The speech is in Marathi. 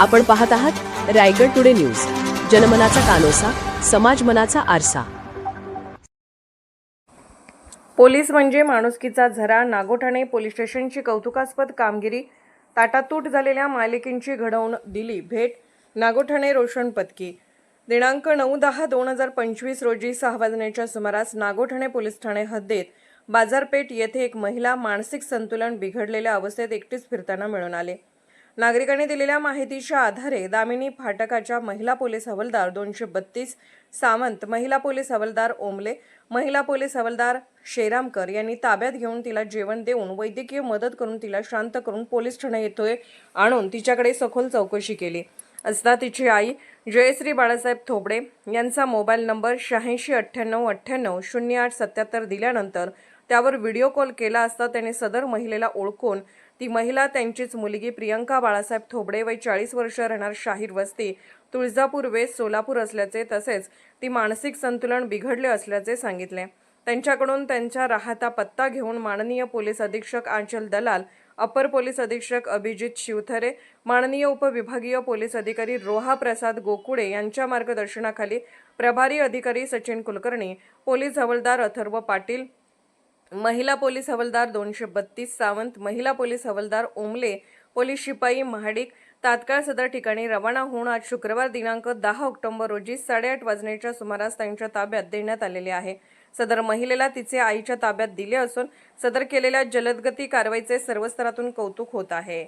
आपण पाहत आहात रायगड टुडे न्यूज. जनमनाचा कानोसा समाज मनाचा आरसा. पोलीस म्हणजे माणुसकीचा झरा नागोठाणे पोलीस स्टेशनची कौतुकास्पद कामगिरी ताटातूट झालेल्या मालिकेंची घडवून दिली भेट नागोठाणे रोशन पदकी दिनांक नऊ दहा दोन हजार पंचवीस रोजी सहा वाजण्याच्या सुमारास नागोठाणे पोलीस ठाणे हद्दीत बाजारपेठ येथे एक महिला मानसिक संतुलन बिघडलेल्या अवस्थेत एकटीच फिरताना मिळून आले. नागरिकांनी दिलेल्या माहितीच्या आधारे दामिनी फाटकाच्या महिला पोलीस हवालदार दोनशे बत्तीस सावंत महिला पोलीस हवालदार ओमले महिला पोलीस हवालदार शेरामकर यांनी ताब्यात घेऊन तिला जेवण देऊन वैद्यकीय मदत करून तिला शांत करून पोलीस ठाणे येतोय आणून तिच्याकडे सखोल चौकशी केली. असता तिची आई जयश्री बाळासाहेब थोबडे यांचा मोबाईल नंबर शहाऐंशी अठ्ठ्याण्णव अठ्ठ्याण्णव शून्य आठ सत्याहत्तर दिल्यानंतर त्यावर व्हिडिओ कॉल केला असता त्याने सदर महिलेला ओळखून ती महिला त्यांचीच मुलगी प्रियंका बाळासाहेब थोबडे वय चाळीस वर्ष राहणार शाहीर वस्ती तुळजापूर वेस्ट सोलापूर असल्याचे तसेच ती मानसिक संतुलन बिघडले असल्याचे सांगितले. त्यांच्याकडून त्यांच्या राहता पत्ता घेऊन माननीय पोलीस अधीक्षक आंचल दलाल अपर पोलीस अधीक्षक अभिजित शिवथरे माननीय उपविभागीय पोलीस अधिकारी रोहा प्रसाद गोकुळे यांच्या मार्गदर्शनाखाली प्रभारी अधिकारी सचिन कुलकर्णी पोलीस हवालदार अथर्व पाटील महिला पोलीस हवालदार दोनशे बत्तीस सावंत महिला पोलीस हवालदार ओमले पोलीस शिपाई महाडिक तात्काळ सदर ठिकाणी रवाना होऊन आज शुक्रवार दिनांक दहा ऑक्टोबर रोजी साडेआठ वाजण्याच्या सुमारास त्यांच्या ताब्यात देण्यात आलेले आहे. सदर महिलेला तिचे आईच्या ताब्यात दिले असून सदर केलेल्या जलदगती कारवाईचे सर्व स्तरातून कौतुक होत आहे.